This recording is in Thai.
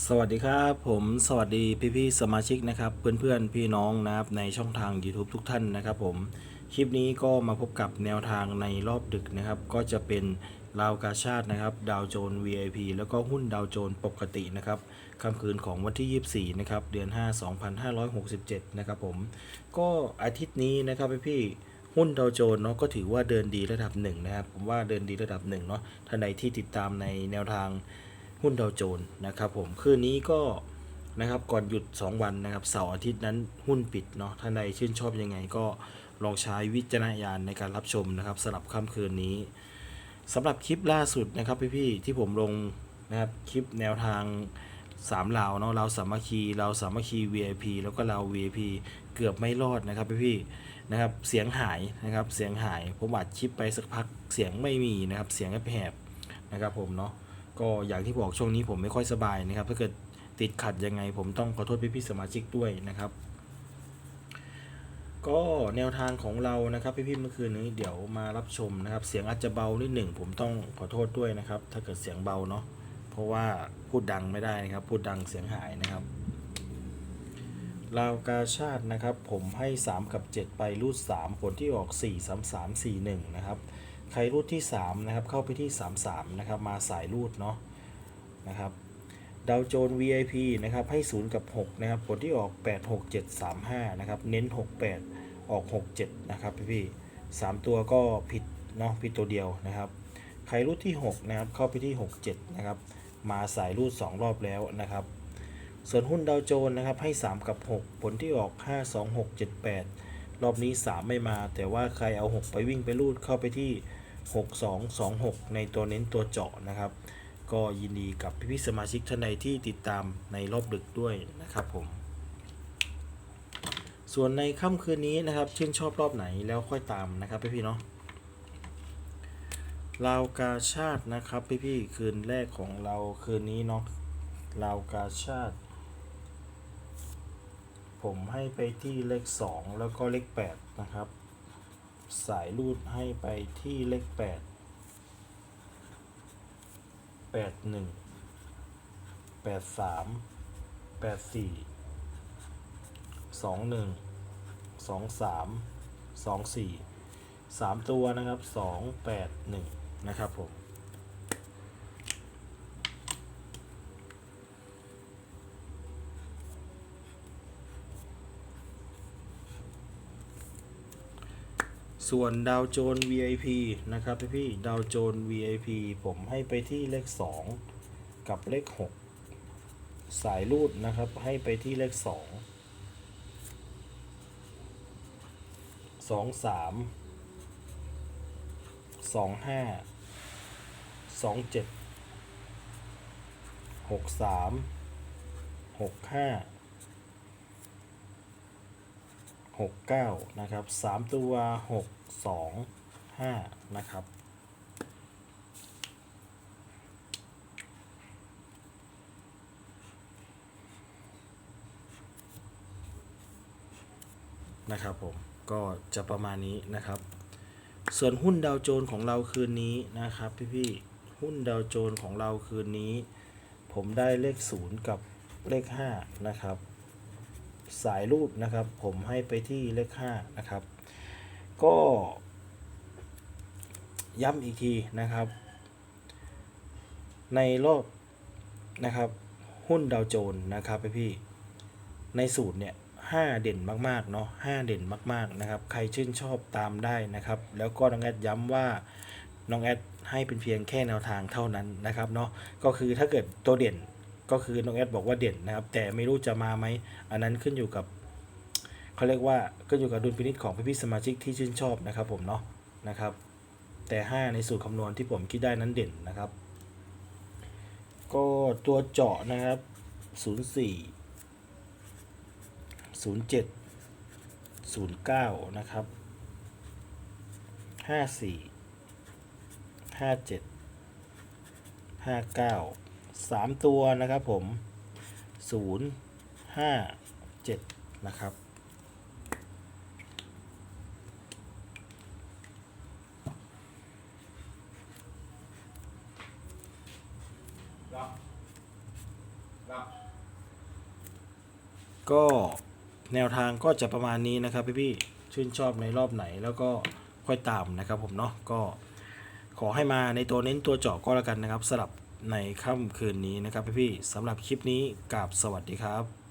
สวัสดีครับผมสวัสดีพี่พี่ๆสมาชิกนะครับเพื่อนเพื่อนๆพี่น้องนะครับในช่องทาง YouTube ทุกท่านนะครับผมคลิปนี้ก็มาพบกับแนวทางในรอบดึกนะครับ ก็จะเป็นราวกาชาตินะครับดาวโจน VIP แล้วก็หุ้นดาวโจนปกตินะครับค่ำคืนของวันที่ 24 นะครับ เดือน 5 2567 นะครับผมก็อาทิตย์นี้นะครับพี่พี่ๆหุ้นดาวโจนเนาะก็ถือว่าเดินดีระดับหนึ่งนะครับผมว่าเดินดีระดับหนึ่งเนาะท่านใดที่ติดตามในแนวทาง หุ้นดาวโจนส์นะครับผมคืนนี้ก็นะครับก่อนหยุด 2 วันนะครับเสาร์อาทิตย์นั้นหุ้นปิดเนาะท่านใดชื่นชอบยังไงก็ลองใช้วิจารณญาณในการรับชมนะครับสำหรับค่ำคืนนี้สำหรับคลิปล่าสุดนะครับพี่ๆที่ผมลงนะครับคลิปแนวทาง3ลาวเนาะเราวสามัคคีเราวสามัคคี VIP แล้วก็เราว VIP เกือบไม่รอดนะครับพี่ๆนะครับเสียงหายนะครับเสียงหายผมอัดคลิปไปสักพักเสียงไม่มีนะครับเสียงแหบๆนะครับผมเนาะ ก็อย่างที่บอกช่วงนี้ผมไม่ค่อยสบายนะครับ ถ้าเกิดติดขัดยังไง ผมต้องขอโทษพี่ๆสมาชิกด้วยนะครับ ก็แนวทางของเรานะครับพี่ๆเมื่อคืนนี้เดี๋ยวมารับชมนะครับ เสียงอาจจะเบานิดหนึ่งผมต้องขอโทษด้วยนะครับ ถ้าเกิดเสียงเบาเนาะเพราะว่าพูดดังไม่ได้นะครับ พูดดังเสียงหายนะครับลาวกาชาตินะครับ ผมให้ 3 กับ 7 ไปรูด 3 ผลที่ออก 4 3 3 4 1 นะครับ ใครรูดที่ 3 นะครับ เข้าไปที่ 33 นะครับ มาสายรูดเนาะนะครับดาวโจน VIP นะครับ ให้ 0 กับ 6 นะครับ ผลที่ออก 8 6 7 3 5 นะครับ เน้น 68 ออก 67 นะครับพี่พี่ๆสามตัวก็ผิดเนาะผิดตัวเดียวนะครับ ใครรูดที่ 6 นะครับ เข้าไปที่ 67 นะครับ มาสายรูด 2 รอบแล้วนะครับ ส่วนหุ้นดาวโจนนะครับ ให้ 3 กับ 6 ผลที่ออก 5 2 6 7 8 รอบนี้ 3 ไม่มา แต่ว่าใครเอา 6 ไปวิ่งไปรูดเข้าไปที่ 6 2 2 6 ในตัวเน้นตัวเจาะนะครับ ก็ยินดีกับพี่ๆสมาชิกท่านใดที่ติดตามในรอบดึกด้วยนะครับผม ส่วนในค่ำคืนนี้นะครับ ชื่นชอบรอบไหนแล้วค่อยตามนะครับพี่ๆเนาะลาวกาชาตินะครับพี่ๆคืนแรกของเราคืนนี้เนาะลาวกาชาติ ผมให้ไปที่เลข 2 แล้วก็เลข8นะครับ สายรูดให้ไปที่เลข8 8 1 8 3 8 4 2 1 2 3 2 4 3ตัวนะครับ2 8 1นะครับผม ส่วนดาวโจน VIP นะครับพี่พี่ๆดาวโจน VIP ผมให้ไปที่เลข 2 กับเลข 6 สายรูดนะครับให้ไปที่เลข 2 2 3 2 5 2 7 6 3 6 5 หกเก้านะครับสามตัวหกสองห้านะครับ นะครับผม ก็จะประมาณนี้นะครับ ส่วนหุ้นดาวโจนของเราคืนนี้นะครับพี่ๆหุ้นดาวโจนของเราคืนนี้ ผมได้เลขศูนย์กับเลขห้านะครับ สายรูดนะครับ ผมให้ไปที่เลข5นะครับ ก็ย้ำอีกทีนะครับ ในรอบนะครับ หุ้นดาวโจนส์นะครับพี่ในสูตรเนี่ย5เด่นมากๆเนาะ5เด่นมากๆนะครับ ใครชื่นชอบตามได้นะครับ แล้วก็น้องแอดย้ำว่าน้องแอดให้เป็นเพียงแค่แนวทางเท่านั้นนะครับเนาะก็คือถ้าเกิดตัวเด่น ก็คือน้องแอดบอกว่าเด่นนะครับ แต่ไม่รู้จะมาไหมอันนั้นขึ้นอยู่กับเขาเรียกว่าขึ้นอยู่กับดุลพินิจของพี่ๆสมาชิกที่ชื่นชอบนะครับ ผมเนาะนะครับ แต่ 5 ในสูตรคำนวณที่ผมคิดได้นั้นเด่นนะครับ ก็ตัวเจาะนะครับ 04 07 09 นะครับ 54 57ห้าเก้า สามตัวนะครับผมศูนย์ห้าเจ็ดนะครับก็แนวทางก็จะประมาณนี้นะครับพี่พี่ชื่นชอบในรอบไหนแล้วก็ค่อยตามนะครับผมเนาะก็ขอให้มาในตัวเน้นตัวเจาะก็แล้วกันนะครับสลับ ในค่ำคืนนี้นะครับพี่ๆสำหรับคลิปนี้กับสวัสดีครับ